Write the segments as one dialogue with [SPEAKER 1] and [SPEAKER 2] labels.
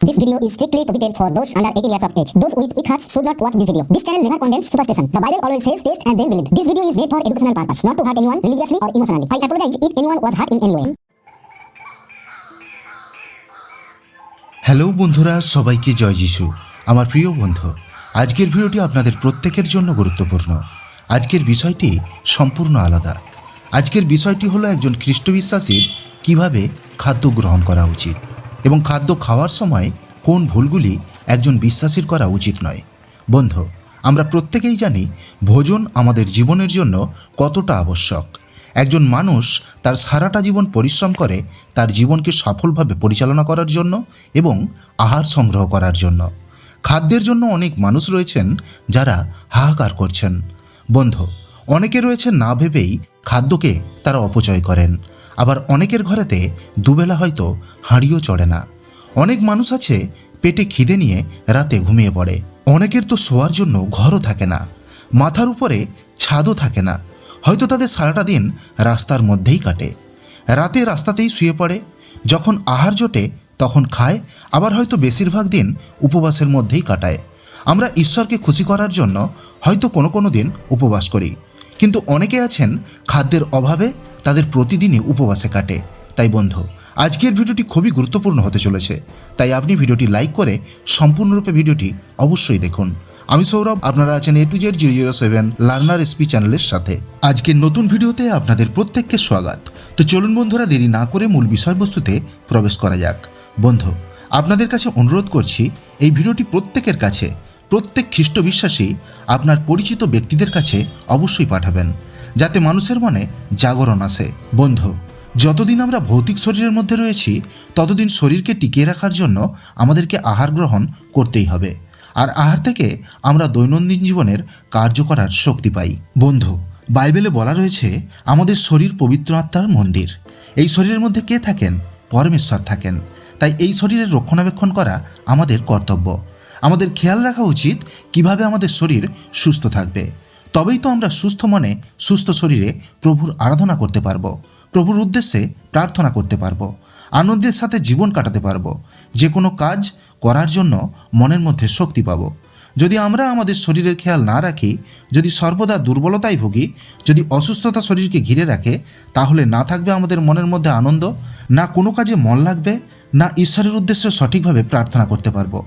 [SPEAKER 1] This video is strictly prohibited for those under 18 years of age. Those with weak hearts should not watch this video. This channel never condemns superstition. The Bible always says taste and then believe. This video is made for educational purpose, not to hurt anyone religiously or emotionally. I apologize if anyone was hurt in any way.
[SPEAKER 2] Hello বন্ধুরা সবাইকে জয় যিশু আমার প্রিয় বন্ধু আজকের ভিডিওটি আপনাদের প্রত্যেকের জন্য গুরুত্বপূর্ণ আজকের বিষয়টি সম্পূর্ণ আলাদা আজকের বিষয়টি হলো একজন খ্রিস্ট বিশ্বাসীর কীভাবে খাদ্য গ্রহণ করা উচিত এবং খাদ্য খাওয়ার সময় কোন ভুলগুলি একজন বিশ্বাসীর করা উচিত নয়। বন্ধু, আমরা প্রত্যেকেই জানি ভোজন আমাদের জীবনের জন্য কতটা আবশ্যক। একজন মানুষ তার সারাটা জীবন পরিশ্রম করে তার জীবনকে সফলভাবে পরিচালনা করার জন্য এবং আহার সংগ্রহ করার জন্য। খাদ্যের জন্য অনেক মানুষ রয়েছেন যারা হাহাকার করছেন। বন্ধু, অনেকে রয়েছে না ভেবেই খাদ্যকে তারা অপচয় করেন। আবার অনেকের ঘরেতে দুবেলা হয়তো হাঁড়িও চড়ে না। অনেক মানুষ আছে পেটে খিদে নিয়ে রাতে ঘুমিয়ে পড়ে। অনেকের তো শোয়ার জন্য ঘরও থাকে না। মাথার উপরে ছাদও থাকে না। হয়তো তাদের সারাটা দিন রাস্তার মধ্যেই কাটে। রাতে রাস্তাতেই শুয়ে পড়ে। যখন আহার জোটে, তখন খায়। আবার হয়তো বেশিরভাগ দিন উপবাসের মধ্যেই কাটায়। আমরা ঈশ্বরকে খুশি করার জন্য হয়তো কোনো কোনো দিন উপবাস করি। কিন্তু অনেকে আছেন খাদ্যের অভাবে তাদের প্রতিদিনই উপবাসে কাটে। তাই বন্ধু, আজকের ভিডিওটি খুবই গুরুত্বপূর্ণ হতে চলেছে। তাই আপনি ভিডিওটি লাইক করে সম্পূর্ণরূপে ভিডিওটি অবশ্যই দেখুন। আমি সৌরভ, আপনারা আছেন A to Z zero zero seven learner SP চ্যানেলের সাথে। আজকের নতুন ভিডিওতে আপনাদের প্রত্যেককে স্বাগত। তো চলুন বন্ধুরা, দেরি না করে মূল বিষয়বস্তুতে প্রবেশ করা যাক। বন্ধু, আপনাদের কাছে অনুরোধ করছি, এই ভিডিওটি প্রত্যেকের কাছে প্রত্যেক খ্রিস্ট বিশ্বাসী আপনার পরিচিত ব্যক্তিদের কাছে অবশ্যই পাঠাবেন, যাতে মানুষের মনে জাগরণ আসে। বন্ধু, যতদিন আমরা ভৌতিক শরীরের মধ্যে রয়েছি, ততদিন শরীরকে টিকিয়ে রাখার জন্য আমাদেরকে আহার গ্রহণ করতেই হবে। আর আহার থেকে আমরা দৈনন্দিন জীবনের কার্য করার শক্তি পাই। বন্ধু, বাইবেলে বলা রয়েছে, আমাদের শরীর পবিত্র আত্মার মন্দির। এই শরীরের মধ্যে কে থাকেন? পরমেশ্বর থাকেন। তাই এই শরীরের রক্ষণাবেক্ষণ করা আমাদের কর্তব্য। আমাদের খেয়াল রাখা উচিত কীভাবে আমাদের শরীর সুস্থ থাকবে। তবেই তো আমরা সুস্থ মনে, সুস্থ শরীরে প্রভুর আরাধনা করতে পারব, প্রভুর উদ্দেশ্যে প্রার্থনা করতে পারব, আনন্দের সাথে জীবন কাটাতে পারব, যে কোনো কাজ করার জন্য মনের মধ্যে শক্তি পাবো। যদি আমরা আমাদের শরীরের খেয়াল না রাখি, যদি সর্বদা দুর্বলতায় ভুগি, যদি অসুস্থতা শরীরকে ঘিরে রাখে, তাহলে না থাকবে আমাদের মনের মধ্যে আনন্দ, না কোনো কাজে মন লাগবে, না ঈশ্বরের উদ্দেশ্যে সঠিকভাবে প্রার্থনা করতে পারব।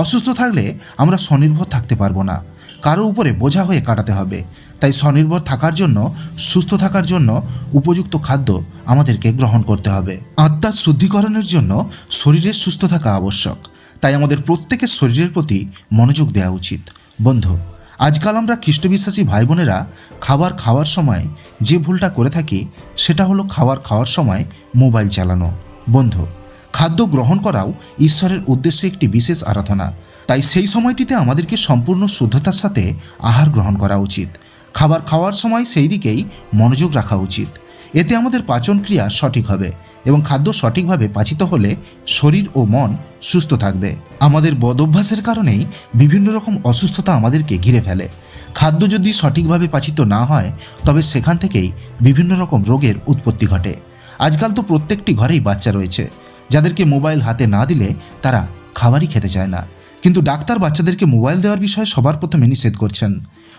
[SPEAKER 2] অসুস্থ থাকলে আমরা স্বনির্ভর থাকতে পারব না। কারও উপরে বোঝা হয়ে কাটাতে হবে। তাই স্বনির্ভর থাকার জন্য, সুস্থ থাকার জন্য উপযুক্ত খাদ্য আমাদেরকে গ্রহণ করতে হবে। আত্মার শুদ্ধিকরণের জন্য শরীরের সুস্থ থাকা আবশ্যক। তাই আমাদের প্রত্যেকের শরীরের প্রতি মনোযোগ দেওয়া উচিত। বন্ধু, আজকাল আমরা খ্রিস্টবিশ্বাসী ভাই বোনেরা খাবার খাওয়ার সময় যে ভুলটা করে থাকি, সেটা হলো খাবার খাওয়ার সময় মোবাইল চালানো। বন্ধু খাদ্য গ্রহণ করাও ঈশ্বরের উদ্দেশ্যে একটি বিশেষ আরাধনা। তাই সেই সময়টিতে আমাদেরকে সম্পূর্ণ শুদ্ধতার সাথে আহার গ্রহণ করা উচিত। খাবার খাওয়ার সময় সেই দিকেই মনোযোগ রাখা উচিত। এতে আমাদের পাচন ক্রিয়া সঠিক হবে এবং খাদ্য সঠিকভাবে পাচিত হলে শরীর ও মন সুস্থ থাকবে। আমাদের বদভ্যাসের কারণেই বিভিন্ন রকম অসুস্থতা আমাদেরকে ঘিরে ফেলে। খাদ্য যদি সঠিকভাবে পাচিত না হয়, তবে সেখান থেকেই বিভিন্ন রকম রোগের উৎপত্তি ঘটে। আজকাল তো প্রত্যেকটি ঘরেই বাচ্চা রয়েছে। যাদেরকে মোবাইল হাতে না দিলে তারা খাবারই খেতে চায় না। কিন্তু ডাক্তার বাচ্চাদেরকে মোবাইল দেওয়ার বিষয়ে সবার প্রথমে নিষেধ করছেন।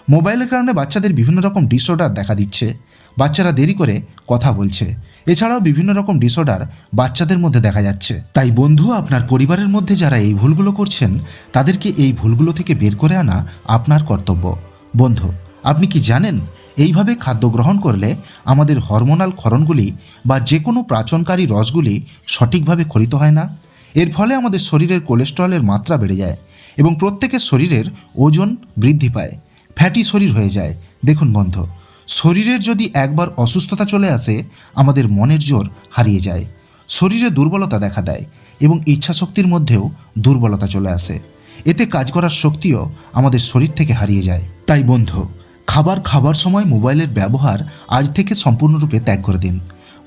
[SPEAKER 2] মোবাইলের কারণে বাচ্চাদের বিভিন্ন রকম ডিসঅর্ডার দেখা দিচ্ছে। বাচ্চারা দেরি করে কথা বলছে। এছাড়াও বিভিন্ন রকম ডিসঅর্ডার বাচ্চাদের মধ্যে দেখা যাচ্ছে। তাই বন্ধু, আপনার পরিবারের মধ্যে যারা এই ভুলগুলো করছেন, তাদেরকে এই ভুলগুলো থেকে বের করে আনা আপনার কর্তব্য। বন্ধু, আপনি কি জানেন এইভাবে খাদ্য গ্রহণ করলে আমাদের হরমোনাল ক্ষরণগুলি বা যে কোনো প্রাচনকারী রসগুলি সঠিকভাবে ক্ষরিত হয় না। এর ফলে আমাদের শরীরের কোলেস্টেরলের মাত্রা বেড়ে যায় এবং প্রত্যেকের শরীরের ওজন বৃদ্ধি পায়। ফ্যাটি শরীর হয়ে যায়। দেখুন বন্ধু, শরীরের যদি একবার অসুস্থতা চলে আসে, আমাদের মনের জোর হারিয়ে যায়। শরীরে দুর্বলতা দেখা দেয় এবং ইচ্ছাশক্তির মধ্যেও দুর্বলতা চলে আসে। এতে কাজ করার শক্তিও আমাদের শরীর থেকে হারিয়ে যায়। তাই বন্ধু খাবার খাবার সময় মোবাইলের ব্যবহার আজ থেকে সম্পূর্ণরূপে ত্যাগ করে দিন।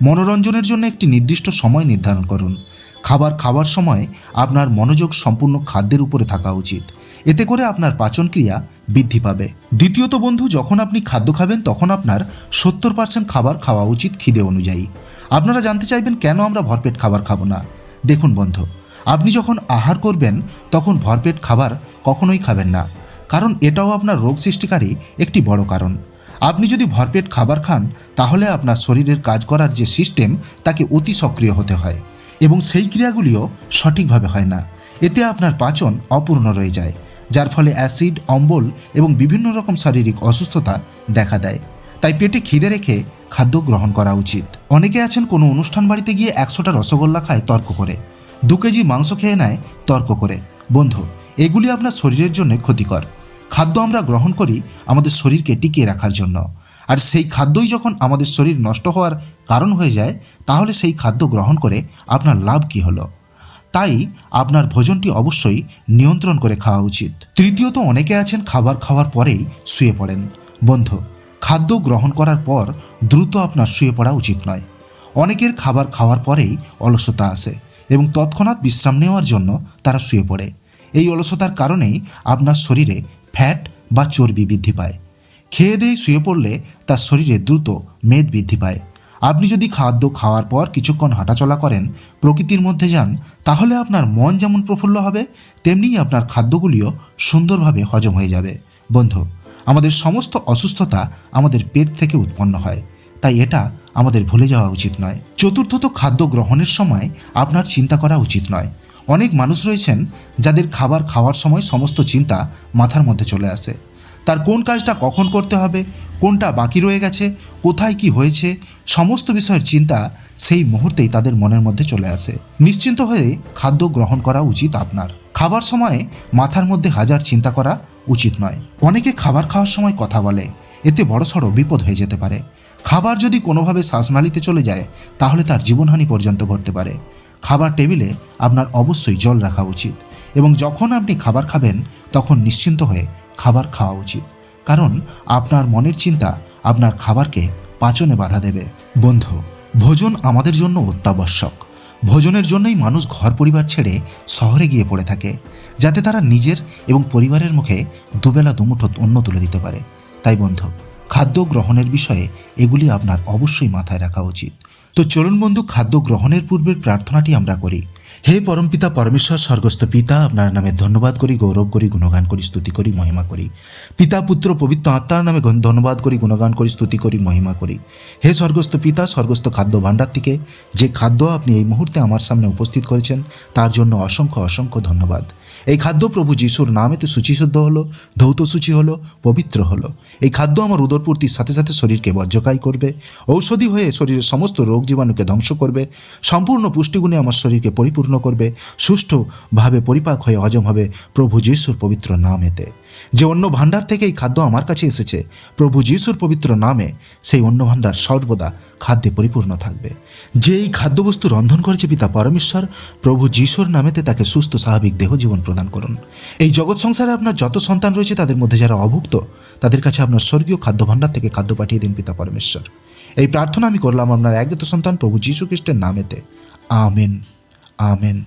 [SPEAKER 2] মনোরঞ্জনের জন্য একটি নির্দিষ্ট সময় নির্ধারণ করুন। খাবার খাবার সময় আপনার মনোযোগ সম্পূর্ণ খাদ্যের উপরে থাকা উচিত। এতে করে আপনার পাচন ক্রিয়া বৃদ্ধি পাবে। দ্বিতীয়ত বন্ধু, যখন আপনি খাদ্য খাবেন, তখন আপনার সত্তর পার্সেন্ট খাবার খাওয়া উচিত খিদে অনুযায়ী। আপনারা জানতে চাইবেন, কেন আমরা ভরপেট খাবার খাব না? দেখুন বন্ধু, আপনি যখন আহার করবেন, তখন ভরপেট খাবার কখনোই খাবেন না। কারণ এটাও আপনার রোগ সৃষ্টিকারী একটি বড় কারণ। আপনি যদি ভরপেট খাবার খান, তাহলে আপনার শরীরের কাজ করার যে সিস্টেম, তাকে অতি সক্রিয় হতে হয় এবং সেই ক্রিয়াগুলিও সঠিকভাবে হয় না। এতে আপনার পাচন অপূর্ণ রয়ে যায়, যার ফলে অ্যাসিড, অম্বল এবং বিভিন্ন রকম শারীরিক অসুস্থতা দেখা দেয়। তাই পেটে খিদে রেখে খাদ্য গ্রহণ করা উচিত। অনেকে আছেন কোনো অনুষ্ঠান বাড়িতে গিয়ে একশোটা রসগোল্লা খায় তর্ক করে, দু কেজি মাংস খেয়ে নেয় তর্ক করে। বন্ধু, এগুলি আপনার শরীরের জন্য ক্ষতিকর। খাদ্য আমরা গ্রহণ করি আমাদের শরীরকে টিকিয়ে রাখার জন্য। আর সেই খাদ্যই যখন আমাদের শরীর নষ্ট হওয়ার কারণ হয়ে যায়, তাহলে সেই খাদ্য গ্রহণ করে আপনার লাভ কী হলো? তাই আপনার ভোজনটি অবশ্যই নিয়ন্ত্রণ করে খাওয়া উচিত। তৃতীয়ত, অনেকে আছেন খাবার খাওয়ার পরেই শুয়ে পড়েন। বন্ধু, খাদ্য গ্রহণ করার পর দ্রুত আপনার শুয়ে পড়া উচিত নয়। অনেকের খাবার খাওয়ার পরেই অলসতা আসে এবং তৎক্ষণাৎ বিশ্রাম নেওয়ার জন্য তারা শুয়ে পড়ে। এই অলসতার কারণেই আপনার শরীরে ফ্যাট বা চর্বি বৃদ্ধি পায়। খেয়ে দিয়ে শুয়ে পড়লে তার শরীরে দ্রুত মেদ বৃদ্ধি পায়। আপনি যদি খাদ্য খাওয়ার পর কিছুক্ষণ হাঁটাচলা করেন, প্রকৃতির মধ্যে যান, তাহলে আপনার মন যেমন প্রফুল্ল হবে তেমনিই আপনার খাদ্যগুলিও সুন্দরভাবে হজম হয়ে যাবে। বন্ধু, আমাদের সমস্ত অসুস্থতা আমাদের পেট থেকে উৎপন্ন হয়। তাই এটা আমাদের ভুলে যাওয়া উচিত নয়। চতুর্থত খাদ্য গ্রহণের সময় আপনার চিন্তা করা উচিত নয়। অনেক মানুষ রয়েছেন যাদের খাবার খাওয়ার সময় সমস্ত চিন্তা মাথার মধ্যে চলে আসে। তার কোন কাজটা কখন করতে হবে, কোনটা বাকি রয়ে গেছে, কোথায় কি হয়েছে, সমস্ত বিষয়ের চিন্তা সেই মুহূর্তেই তাদের মনের মধ্যে চলে আসে। নিশ্চিন্ত হয়ে খাদ্য গ্রহণ করা উচিত আপনার। খাবার সময়ে মাথার মধ্যে হাজার চিন্তা করা উচিত নয়। অনেকে খাবার খাওয়ার সময় কথা বলে, এতে বড়সড় বিপদ হয়ে যেতে পারে। খাবার যদি কোনোভাবে শ্বাসনালীতে চলে যায়, তাহলে তার জীবনহানি পর্যন্ত ঘটতে পারে। খাবার টেবিলে আপনার অবশ্যই জল রাখা উচিত এবং যখন আপনি খাবার খাবেন, তখন নিশ্চিন্ত হয়ে খাবার খাওয়া উচিত। কারণ আপনার মনের চিন্তা আপনার খাবারকে পাচনে বাধা দেবে। বন্ধু, ভোজন আমাদের জন্য অত্যাবশ্যক। ভোজনের জন্যই মানুষ ঘর পরিবার ছেড়ে শহরে গিয়ে পড়ে থাকে, যাতে তারা নিজের এবং পরিবারের মুখে দুবেলা দুমুঠো অন্ন তুলে দিতে পারে। তাই বন্ধু, খাদ্য গ্রহণের বিষয়ে এগুলি আপনার অবশ্যই মাথায় রাখা উচিত। তো চলুন বন্ধু খাদ্য গ্রহণের পূর্বের প্রার্থনাটি আমরা করি। হে পরমপিতা পরমেশ্বর, স্বর্গস্থ পিতা, আপনার নামে ধন্যবাদ করি, গৌরব করি, গুণগান করি, স্তুতি করি, মহিমা করি। পিতা, পুত্র, পবিত্র আত্মার নামে ধন্যবাদ করি, গুণগান করি, স্তুতি করি, মহিমা করি। হে স্বর্গস্থ পিতা, স্বর্গস্থ খাদ্য ভাণ্ডার থেকে যে খাদ্য আপনি এই মুহূর্তে আমার সামনে উপস্থিত করেছেন, তার জন্য অসংখ্য অসংখ্য ধন্যবাদ। এই খাদ্য প্রভু যিশুর নামেতে সূচিশুদ্ধ হলো, ধৌত সূচি হলো, পবিত্র হলো। এই খাদ্য আমার উদরপূর্তির সাথে সাথে শরীরকে বজ্রকায় করবে, ঔষধি হয়ে শরীরের সমস্ত রোগ জীবাণুকে ধ্বংস করবে, সম্পূর্ণ পুষ্টিগুণে আমার শরীরকে পরিপূর্ণ করবে, সুষ্ঠুভাবে পরিপাক হয়ে হজম হবে প্রভু যিশুর পবিত্র নামেতে। যে অন্য ভাণ্ডার থেকে এই খাদ্য আমার কাছে এসেছে, প্রভু যিশুর পবিত্র নামে সেই অন্য ভাণ্ডার সর্বদা খাদ্যে পরিপূর্ণ থাকবে। যে এই খাদ্যবস্তু রন্ধন করেছে পিতা পরমেশ্বর, প্রভু যিশুর নামেতে তাকে সুস্থ স্বাভাবিক দেহ জীবন প্রদান করুন। এই জগৎ সংসারে আপনার যত সন্তান রয়েছে তাদের মধ্যে যারা অভুক্ত, তাদের কাছে আপনার স্বর্গীয় খাদ্য ভাণ্ডার থেকে খাদ্য পাঠিয়ে দিন পিতা পরমেশ্বর। এই প্রার্থনা আমি করলাম আপনার একগত সন্তান প্রভু যীশু খ্রিস্টের নামেতে। আমেন। Amen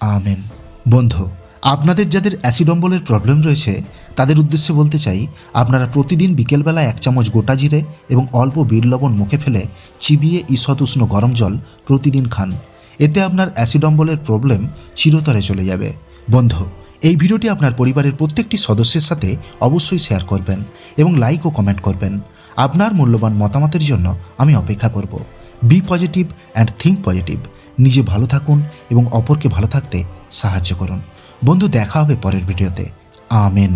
[SPEAKER 2] amen. বন্ধু, আপনাদের যাদের অ্যাসিড অম্বলের প্রবলেম রয়েছে, তাদের উদ্দেশ্যে বলতে চাই, আপনারা প্রতিদিন বিকেলবেলা এক চামচ গোটা জিরে এবং অল্প বিট লবণ মুখে ফেলে চিবিয়ে ঈষৎ উষ্ণ গরম জল প্রতিদিন খান। এতে আপনার অ্যাসিড অম্বলের প্রবলেম চিরতরে চলে যাবে। বন্ধু, এই ভিডিওটি আপনার পরিবারের প্রত্যেকটি সদস্যের সাথে অবশ্যই শেয়ার করবেন এবং লাইক ও কমেন্ট করবেন। আপনার মূল্যবান মতামতের জন্য আমি অপেক্ষা করব। Be positive and think positive নিজে ভালো থাকুন এবং অপরকে ভালো থাকতে সাহায্য করুন। বন্ধু, দেখা হবে পরের ভিডিওতে। আমেন।